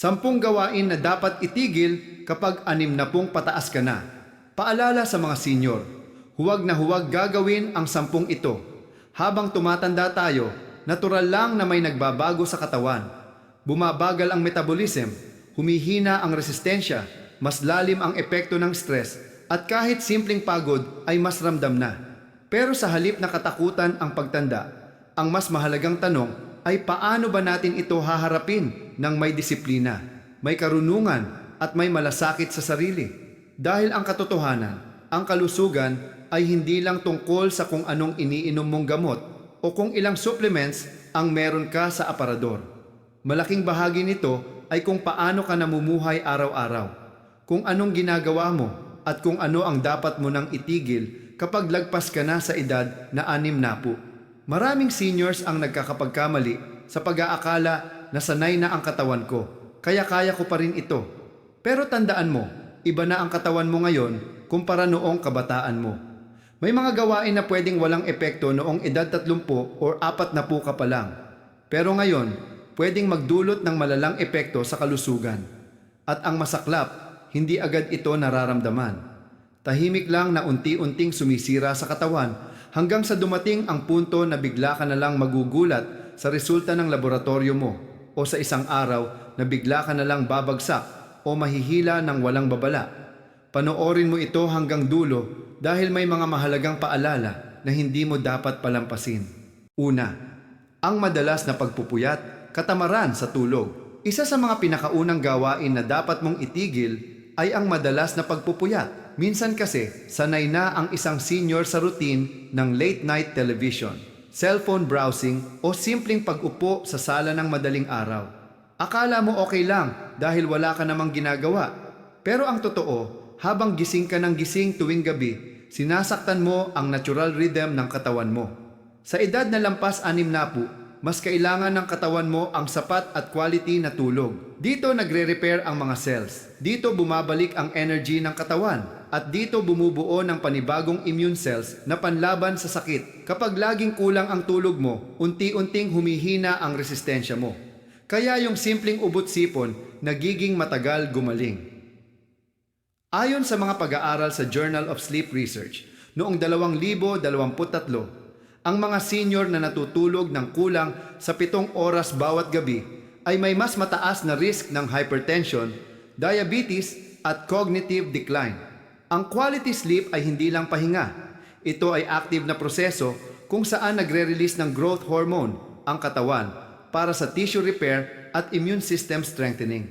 Sampung gawain na dapat itigil kapag anim na pong pataas ka na. Paalala sa mga senior, huwag na huwag gagawin ang sampung ito. Habang tumatanda tayo, natural lang na may nagbabago sa katawan. Bumabagal ang metabolism, humihina ang resistensya, mas lalim ang epekto ng stress, at kahit simpleng pagod ay mas ramdam na. Pero sa halip na katakutan ang pagtanda, ang mas mahalagang tanong ay paano ba natin ito haharapin ng may disiplina, may karunungan at may malasakit sa sarili? Dahil ang katotohanan, ang kalusugan ay hindi lang tungkol sa kung anong iniinom mong gamot o kung ilang supplements ang meron ka sa aparador. Malaking bahagi nito ay kung paano ka namumuhay araw-araw, kung anong ginagawa mo at kung ano ang dapat mo nang itigil kapag lagpas ka na sa edad na anim na po. Maraming seniors ang nagkakapagkamali sa pag-aakala na sanay na ang katawan ko, kaya kaya ko pa rin ito. Pero tandaan mo, iba na ang katawan mo ngayon kumpara noong kabataan mo. May mga gawain na pwedeng walang epekto noong edad 30 or 40 na po ka pa lang. Pero ngayon, pwedeng magdulot ng malalang epekto sa kalusugan. At ang masaklap, hindi agad ito nararamdaman. Tahimik lang na unti-unting sumisira sa katawan hanggang sa dumating ang punto na bigla ka na lang magugulat sa resulta ng laboratorio mo o sa isang araw na bigla ka na lang babagsak o mahihila ng walang babala. Panoorin mo ito hanggang dulo dahil may mga mahalagang paalala na hindi mo dapat palampasin. Una, ang madalas na pagpupuyat, katamaran sa tulog. Isa sa mga pinakaunang gawain na dapat mong itigil ay ang madalas na pagpupuyat. Minsan kasi, sanay na ang isang senior sa routine ng late night television, cellphone browsing o simpleng pag-upo sa sala ng madaling araw. Akala mo okay lang dahil wala ka namang ginagawa. Pero ang totoo, habang gising ka ng gising tuwing gabi, sinasaktan mo ang natural rhythm ng katawan mo. Sa edad na lampas anim na po, mas kailangan ng katawan mo ang sapat at quality na tulog. Dito nagre-repair ang mga cells. Dito bumabalik ang energy ng katawan. At dito bumubuo ng panibagong immune cells na panlaban sa sakit. Kapag laging kulang ang tulog mo, unti-unting humihina ang resistensya mo. Kaya yung simpleng ubot sipon, nagiging matagal gumaling. Ayon sa mga pag-aaral sa Journal of Sleep Research, noong 2023, ang mga senior na natutulog ng kulang sa pitong oras bawat gabi ay may mas mataas na risk ng hypertension, diabetes at cognitive decline. Ang quality sleep ay hindi lang pahinga. Ito ay active na proseso kung saan nagre-release ng growth hormone ang katawan para sa tissue repair at immune system strengthening.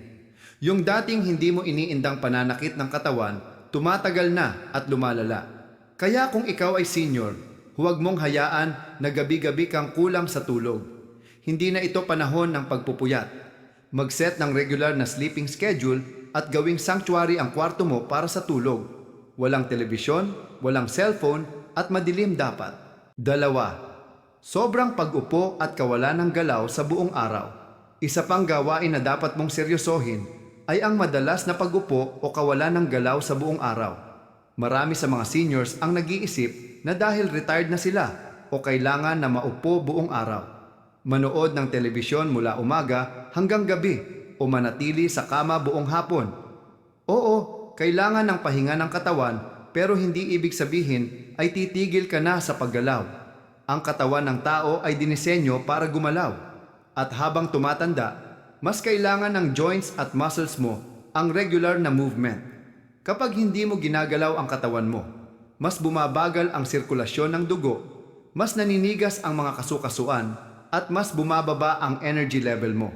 Yung dating hindi mo iniindang pananakit ng katawan, tumatagal na at lumalala. Kaya kung ikaw ay senior, huwag mong hayaan na gabi-gabi kang kulang sa tulog. Hindi na ito panahon ng pagpupuyat. Mag-set ng regular na sleeping schedule at gawing sanctuary ang kwarto mo para sa tulog. Walang telebisyon, walang cellphone at madilim dapat. Dalawa, sobrang pag-upo at kawalan ng galaw sa buong araw. Isa pang gawain na dapat mong seryosohin ay ang madalas na pag-upo o kawalan ng galaw sa buong araw. Marami sa mga seniors ang nag-iisip na dahil retired na sila o kailangan na maupo buong araw. Manood ng telebisyon mula umaga hanggang gabi o manatili sa kama buong hapon. Oo, kailangan ng pahinga ng katawan pero hindi ibig sabihin ay titigil ka na sa paggalaw. Ang katawan ng tao ay dinisenyo para gumalaw. At habang tumatanda, mas kailangan ng joints at muscles mo ang regular na movement. Kapag hindi mo ginagalaw ang katawan mo, mas bumabagal ang sirkulasyon ng dugo, mas naninigas ang mga kasukasuan, at mas bumababa ang energy level mo.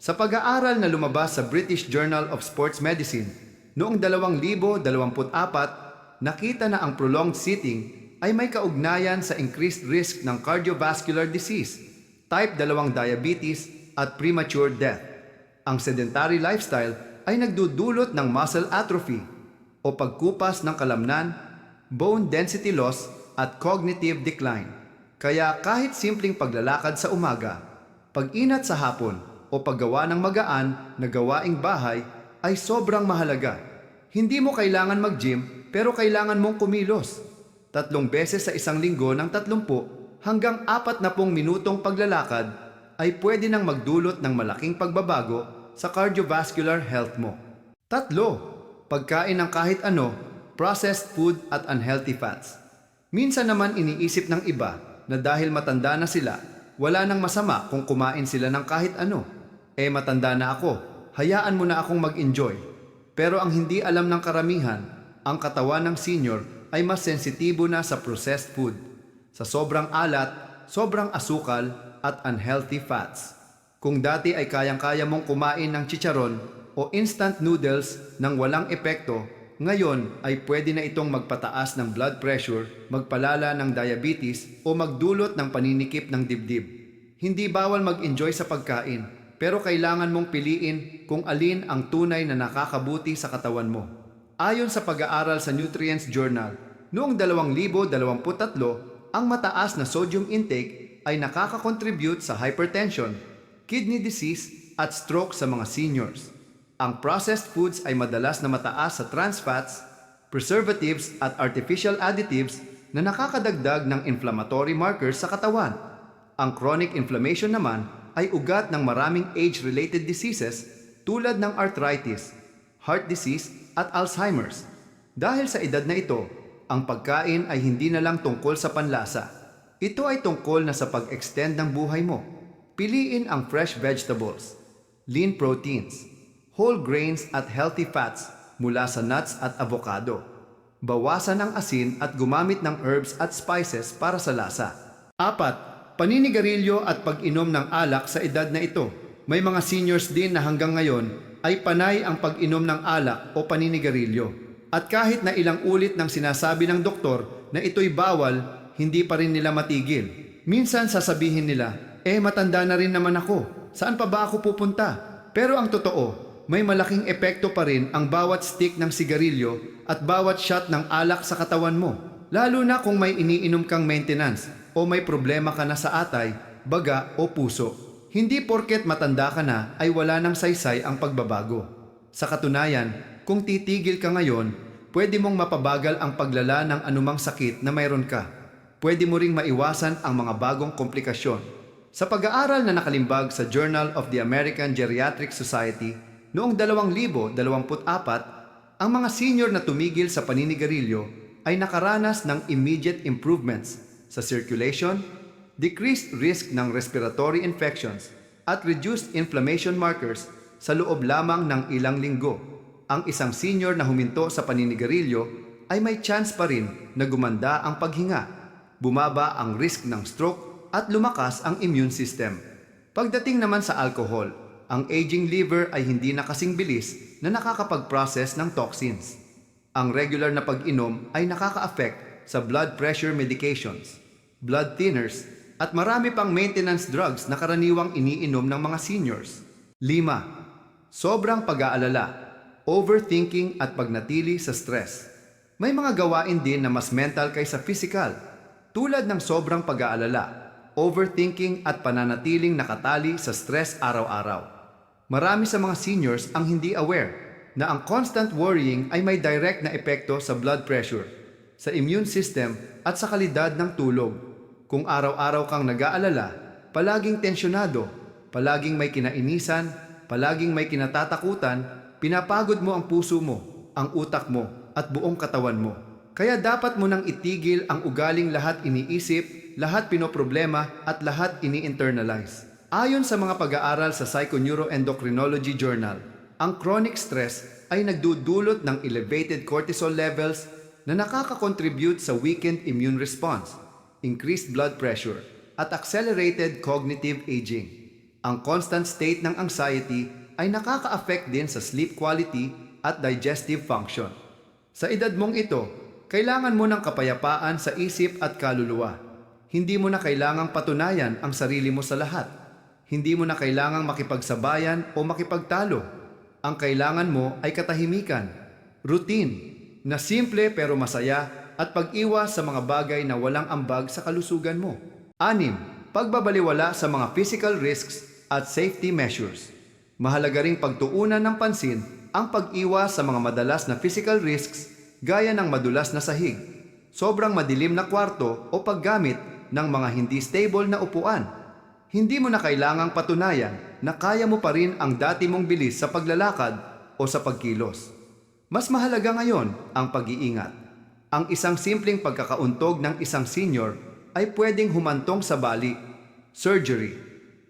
Sa pag-aaral na lumabas sa British Journal of Sports Medicine noong 2024, nakita na ang prolonged sitting ay may kaugnayan sa increased risk ng cardiovascular disease, type 2 diabetes at premature death. Ang sedentary lifestyle ay nagdudulot ng muscle atrophy o pagkupas ng kalamnan, bone density loss at cognitive decline. Kaya kahit simpleng paglalakad sa umaga, pag-inat sa hapon o paggawa ng magaan na gawaing bahay ay sobrang mahalaga. Hindi mo kailangan mag-gym pero kailangan mong kumilos. Tatlong beses sa isang linggo ng 30 hanggang 40 minutong paglalakad ay pwede nang magdulot ng malaking pagbabago sa cardiovascular health mo. Tatlo, pagkain ng kahit ano, processed food at unhealthy fats. Minsan naman iniisip ng iba na dahil matanda na sila, wala nang masama kung kumain sila ng kahit ano. Eh matanda na ako, hayaan mo na akong mag-enjoy. Pero ang hindi alam ng karamihan, ang katawan ng senior ay mas sensitibo na sa processed food. Sa sobrang alat, sobrang asukal at unhealthy fats. Kung dati ay kayang-kaya mong kumain ng chicharon o instant noodles nang walang epekto, ngayon ay pwede na itong magpataas ng blood pressure, magpalala ng diabetes o magdulot ng paninikip ng dibdib. Hindi bawal mag-enjoy sa pagkain, pero kailangan mong piliin kung alin ang tunay na nakakabuti sa katawan mo. Ayon sa pag-aaral sa Nutrients Journal, noong 2023, ang mataas na sodium intake ay nakakakontribute sa hypertension, kidney disease at stroke sa mga seniors. Ang processed foods ay madalas na mataas sa trans fats, preservatives at artificial additives na nakakadagdag ng inflammatory markers sa katawan. Ang chronic inflammation naman ay ugat ng maraming age-related diseases tulad ng arthritis, heart disease at Alzheimer's. Dahil sa edad na ito, ang pagkain ay hindi na lang tungkol sa panlasa. Ito ay tungkol na sa pag-extend ng buhay mo. Piliin ang fresh vegetables, lean proteins, whole grains at healthy fats mula sa nuts at avocado. Bawasan ang asin at gumamit ng herbs at spices para sa lasa. Apat, paninigarilyo at pag-inom ng alak sa edad na ito. May mga seniors din na hanggang ngayon ay panay ang pag-inom ng alak o paninigarilyo. At kahit na ilang ulit ng sinasabi ng doktor na ito'y bawal, hindi pa rin nila matigil. Minsan sasabihin nila, eh matanda na rin naman ako, saan pa ba ako pupunta? Pero ang totoo, may malaking epekto pa rin ang bawat stick ng sigarilyo at bawat shot ng alak sa katawan mo. Lalo na kung may iniinom kang maintenance o may problema ka na sa atay, baga o puso. Hindi porket matanda ka na ay wala nang saysay ang pagbabago. Sa katunayan, kung titigil ka ngayon, pwede mong mapabagal ang paglala ng anumang sakit na mayroon ka. Pwede mo ring maiwasan ang mga bagong komplikasyon. Sa pag-aaral na nakalimbag sa Journal of the American Geriatric Society noong 2024, ang mga senior na tumigil sa paninigarilyo ay nakaranas ng immediate improvements sa circulation, decreased risk ng respiratory infections, at reduced inflammation markers sa loob lamang ng ilang linggo. Ang isang senior na huminto sa paninigarilyo ay may chance pa rin na gumanda ang paghinga, bumaba ang risk ng stroke at lumakas ang immune system. Pagdating naman sa alcohol, ang aging liver ay hindi na kasing bilis na nakakapag-process ng toxins. Ang regular na pag-inom ay nakaka-affect sa blood pressure medications, blood thinners, at marami pang maintenance drugs na karaniwang iniinom ng mga seniors. 5. Sobrang pag-aalala, overthinking at pagnatili sa stress. May mga gawain din na mas mental kaysa physical, tulad ng sobrang pag-aalala, overthinking at pananatiling nakatali sa stress araw-araw. Marami sa mga seniors ang hindi aware na ang constant worrying ay may direct na epekto sa blood pressure, sa immune system at sa kalidad ng tulog. Kung araw-araw kang nag-aalala, palaging tensyonado, palaging may kinainisan, palaging may kinatatakutan, pinapagod mo ang puso mo, ang utak mo, at buong katawan mo. Kaya dapat mo nang itigil ang ugaling lahat iniisip, lahat pinoproblema, at lahat ini-internalize. Ayon sa mga pag-aaral sa Psychoneuroendocrinology Journal, ang chronic stress ay nagdudulot ng elevated cortisol levels na nakaka-contribute sa weakened immune response, increased blood pressure, at accelerated cognitive aging. Ang constant state ng anxiety ay nakaka-affect din sa sleep quality at digestive function. Sa edad mong ito, kailangan mo ng kapayapaan sa isip at kaluluwa. Hindi mo na kailangang patunayan ang sarili mo sa lahat. Hindi mo na kailangang makipagsabayan o makipagtalo. Ang kailangan mo ay katahimikan, routine, na simple pero masaya at pag-iwas sa mga bagay na walang ambag sa kalusugan mo. Anim, pagbabaliwala sa mga physical risks at safety measures. Mahalaga ring pagtuunan ng pansin ang pag-iwas sa mga madalas na physical risks gaya ng madulas na sahig, sobrang madilim na kwarto o paggamit ng mga hindi stable na upuan. Hindi mo na kailangang patunayan na kaya mo pa rin ang dati mong bilis sa paglalakad o sa pagkilos. Mas mahalaga ngayon ang pag-iingat. Ang isang simpleng pagkakauntog ng isang senior ay pwedeng humantong sa bali, surgery,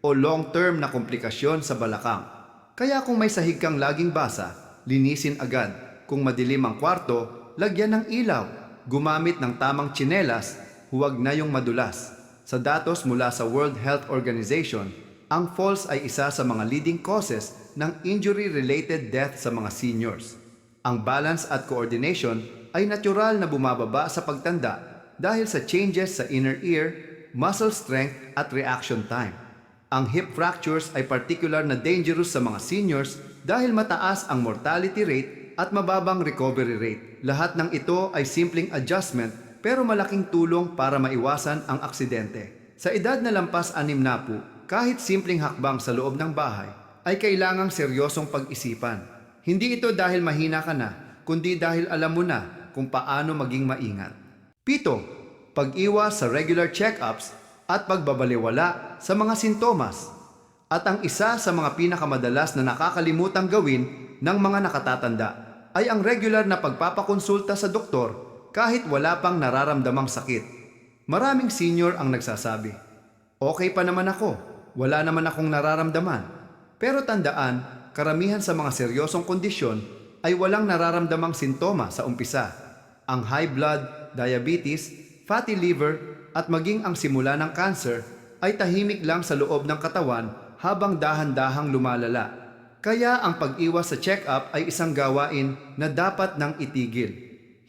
o long-term na komplikasyon sa balakang. Kaya kung may sahig kang laging basa, linisin agad. Kung madilim ang kwarto, lagyan ng ilaw. Gumamit ng tamang tsinelas, huwag na yung madulas. Sa datos mula sa World Health Organization, ang falls ay isa sa mga leading causes ng injury-related death sa mga seniors. Ang balance at coordination ay natural na bumababa sa pagtanda dahil sa changes sa inner ear, muscle strength at reaction time. Ang hip fractures ay particular na dangerous sa mga seniors dahil mataas ang mortality rate at mababang recovery rate. Lahat ng ito ay simpleng adjustment pero malaking tulong para maiwasan ang aksidente. Sa edad na lampas anim na po, kahit simpleng hakbang sa loob ng bahay ay kailangang seryosong pag-isipan. Hindi ito dahil mahina ka na, kundi dahil alam mo na kung paano maging maingat. Pito, pag-iwas sa regular check-ups at pagbabaliwala sa mga sintomas. At ang isa sa mga pinakamadalas na nakakalimutang gawin ng mga nakatatanda ay ang regular na pagpapakonsulta sa doktor kahit wala pang nararamdamang sakit. Maraming senior ang nagsasabi, Okay pa naman ako, wala naman akong nararamdaman. Pero tandaan, karamihan sa mga seryosong kondisyon ay walang nararamdamang sintoma sa umpisa. Ang high blood, diabetes, fatty liver at maging ang simula ng cancer ay tahimik lang sa loob ng katawan habang dahan-dahang lumalala. Kaya ang pag-iwas sa check-up ay isang gawain na dapat nang itigil.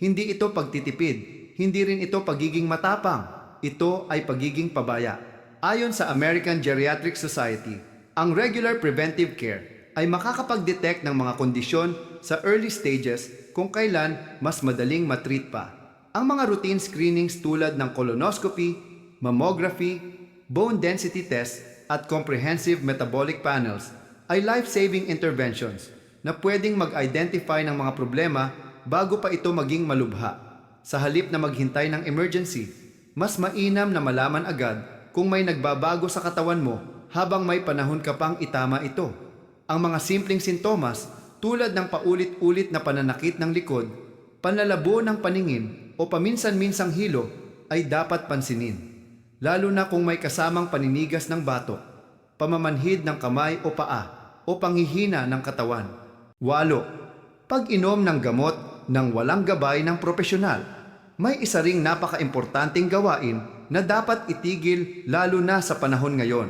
Hindi ito pagtitipid, hindi rin ito pagiging matapang, ito ay pagiging pabaya. Ayon sa American Geriatric Society, ang regular preventive care ay makakapag-detect ng mga kondisyon sa early stages kung kailan mas madaling matreat pa. Ang mga routine screenings tulad ng colonoscopy, mammography, bone density test at comprehensive metabolic panels ay life-saving interventions na pwedeng mag-identify ng mga problema bago pa ito maging malubha. Sa halip na maghintay ng emergency, mas mainam na malaman agad kung may nagbabago sa katawan mo habang may panahon ka pang itama ito. Ang mga simpleng sintomas tulad ng paulit-ulit na pananakit ng likod, panlalabo ng paningin o paminsan-minsang hilo ay dapat pansinin. Lalo na kung may kasamang paninigas ng bato, pamamanhid ng kamay o paa o panghihina ng katawan. Walo, pag-inom ng gamot ng walang gabay ng propesyonal. May isa ring napaka-importanting gawain na dapat itigil lalo na sa panahon ngayon.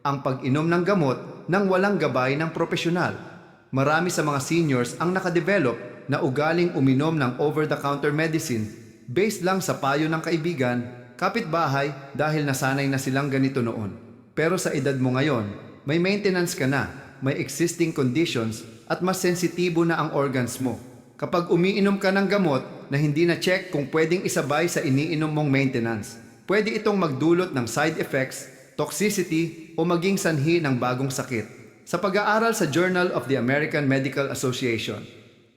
Ang pag-inom ng gamot ng walang gabay ng propesyonal. Marami sa mga seniors ang nakadevelop na ugaling uminom ng over-the-counter medicine based lang sa payo ng kaibigan, kapitbahay dahil nasanay na silang ganito noon. Pero sa edad mo ngayon, may maintenance ka na, may existing conditions at mas sensitibo na ang organs mo. Kapag umiinom ka ng gamot na hindi na check kung pwedeng isabay sa iniinom mong maintenance, pwede itong magdulot ng side effects, toxicity o maging sanhi ng bagong sakit. Sa pag-aaral sa Journal of the American Medical Association,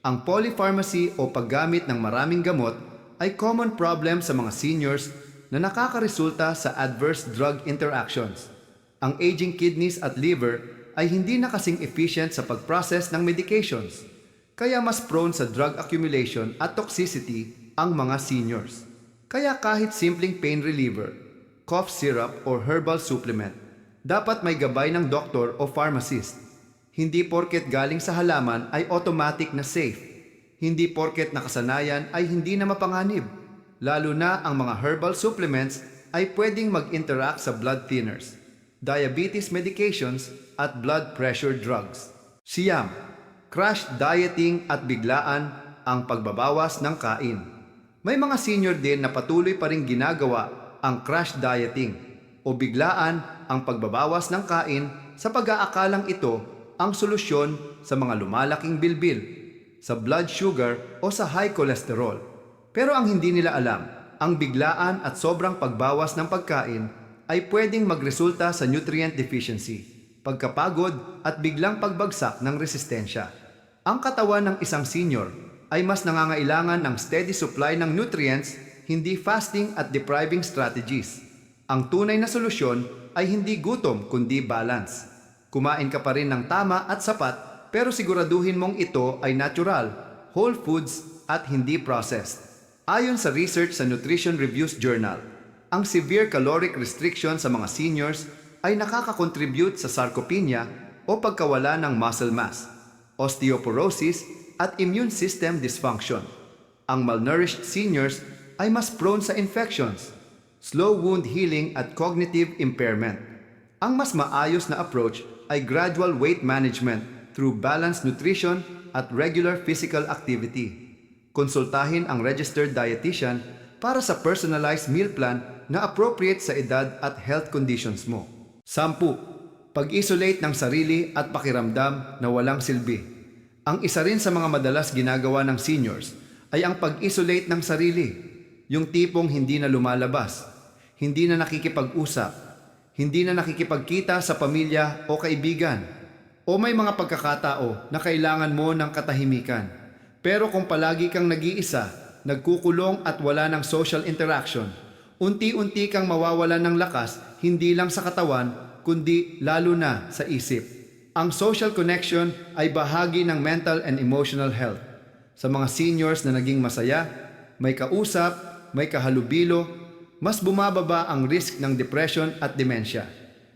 ang polypharmacy o paggamit ng maraming gamot ay common problem sa mga seniors na nakakaresulta sa adverse drug interactions. Ang aging kidneys at liver ay hindi na kasing efficient sa pag-process ng medications, kaya mas prone sa drug accumulation at toxicity ang mga seniors. Kaya kahit simpleng pain reliever, cough syrup or herbal supplement, dapat may gabay ng doktor o pharmacist. Hindi porket galing sa halaman ay automatic na safe. Hindi porket nakasanayan ay hindi na mapanganib. Lalo na ang mga herbal supplements ay pwedeng mag-interact sa blood thinners, diabetes medications at blood pressure drugs. Siyam, crash dieting at biglaan ang pagbabawas ng kain. May mga senior din na patuloy pa rin ginagawa ang crash dieting o biglaan ang pagbabawas ng kain sa pag-aakalang ito ang solusyon sa mga lumalaking bilbil, sa blood sugar o sa high cholesterol. Pero ang hindi nila alam, ang biglaan at sobrang pagbawas ng pagkain ay pwedeng magresulta sa nutrient deficiency, pagkapagod at biglang pagbagsak ng resistensya. Ang katawan ng isang senior ay mas nangangailangan ng steady supply ng nutrients, hindi fasting at depriving strategies. Ang tunay na solusyon ay hindi gutom kundi balance. Kumain ka pa rin ng tama at sapat pero siguraduhin mong ito ay natural, whole foods at hindi processed. Ayon sa research sa Nutrition Reviews Journal, ang severe caloric restriction sa mga seniors ay nakakakontribute sa sarcopenia o pagkawala ng muscle mass, osteoporosis at immune system dysfunction. Ang malnourished seniors ay mas prone sa infections, slow wound healing at cognitive impairment. Ang mas maayos na approach ay gradual weight management through balanced nutrition at regular physical activity. Konsultahin ang registered dietitian para sa personalized meal plan na appropriate sa edad at health conditions mo. Sampu, pag-isolate ng sarili at pakiramdam na walang silbi. Ang isa rin sa mga madalas ginagawa ng seniors ay ang pag-isolate ng sarili. Yung tipong hindi na lumalabas, hindi na nakikipag-usap, hindi na nakikipagkita sa pamilya o kaibigan, o may mga pagkakatao na kailangan mo ng katahimikan. Pero kung palagi kang nag-iisa, nagkukulong at wala ng social interaction, unti-unti kang mawawalan ng lakas hindi lang sa katawan, kundi lalo na sa isip. Ang social connection ay bahagi ng mental and emotional health. Sa mga seniors na naging masaya, may kausap, may kahalubilo, mas bumababa ang risk ng depression at dementia.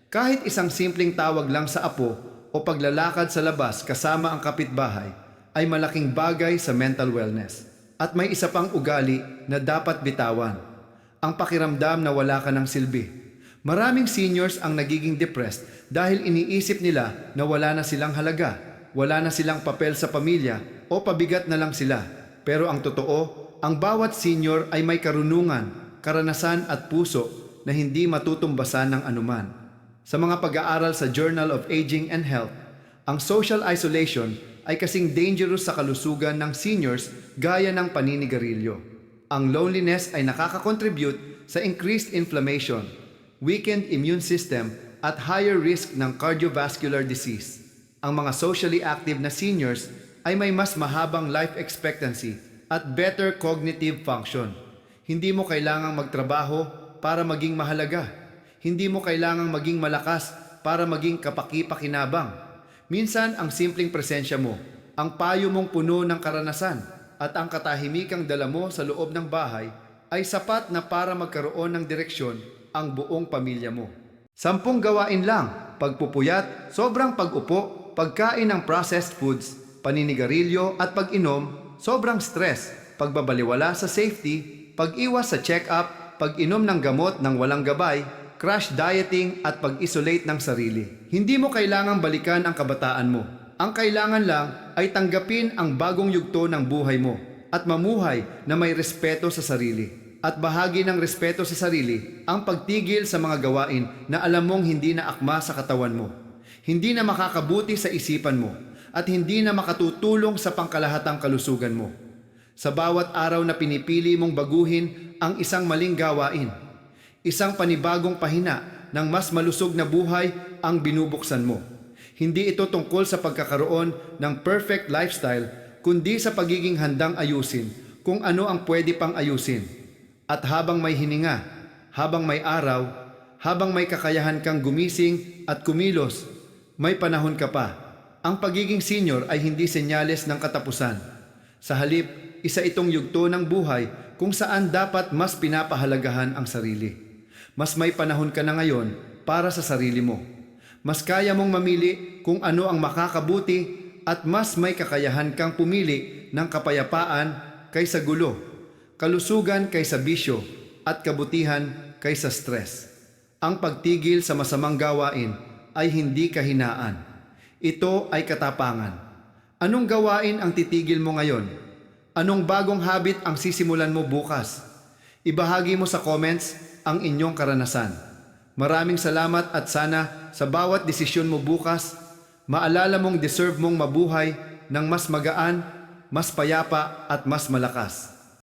Kahit isang simpleng tawag lang sa apo o paglalakad sa labas kasama ang kapitbahay ay malaking bagay sa mental wellness. At may isa pang ugali na dapat bitawan. Ang pakiramdam na wala ka ng silbi. Maraming seniors ang nagiging depressed dahil iniisip nila na wala na silang halaga, wala na silang papel sa pamilya o pabigat na lang sila. Pero ang totoo, ang bawat senior ay may karunungan, karanasan at puso na hindi matutumbasan ng anuman. Sa mga pag-aaral sa Journal of Aging and Health, ang social isolation ay kasing dangerous sa kalusugan ng seniors gaya ng paninigarilyo. Ang loneliness ay nakaka-contribute sa increased inflammation, weakened immune system at higher risk ng cardiovascular disease. Ang mga socially active na seniors ay may mas mahabang life expectancy at better cognitive function. Hindi mo kailangang magtrabaho para maging mahalaga. Hindi mo kailangang maging malakas para maging kapaki-pakinabang. Minsan ang simpleng presensya mo, ang payo mong puno ng karanasan at ang katahimikang dala mo sa loob ng bahay ay sapat na para magkaroon ng direksyon ang buong pamilya mo. Sampung gawain lang, pagpupuyat, sobrang pag-upo, pagkain ng processed foods, paninigarilyo at pag-inom, sobrang stress, pagbabaliwala sa safety, pag-iwas sa check-up, pag-inom ng gamot ng walang gabay, crash dieting at pag-isolate ng sarili. Hindi mo kailangang balikan ang kabataan mo. Ang kailangan lang ay tanggapin ang bagong yugto ng buhay mo at mamuhay na may respeto sa sarili. At bahagi ng respeto sa sarili ang pagtigil sa mga gawain na alam mong hindi na akma sa katawan mo. Hindi na makakabuti sa isipan mo at hindi na makatutulong sa pangkalahatang kalusugan mo. Sa bawat araw na pinipili mong baguhin ang isang maling gawain, Isang panibagong pahina ng mas malusog na buhay ang binubuksan mo. Hindi ito tungkol sa pagkakaroon ng perfect lifestyle, kundi sa pagiging handang ayusin kung ano ang pwede pang ayusin. At habang may hininga, habang may araw, habang may kakayahan kang gumising at kumilos, may panahon ka pa. Ang pagiging senior ay hindi senyales ng katapusan. Sa halip, isa itong yugto ng buhay kung saan dapat mas pinapahalagahan ang sarili. Mas may panahon ka na ngayon para sa sarili mo. Mas kaya mong mamili kung ano ang makakabuti at mas may kakayahan kang pumili ng kapayapaan kaysa gulo, kalusugan kaysa bisyo, at kabutihan kaysa stress. Ang pagtigil sa masamang gawain ay hindi kahinaan. Ito ay katapangan. Anong gawain ang titigil mo ngayon? Anong bagong habit ang sisimulan mo bukas? Ibahagi mo sa comments ang inyong karanasan. Maraming salamat at sana sa bawat desisyon mo bukas, maalala mong deserve mong mabuhay ng mas magaan, mas payapa at mas malakas.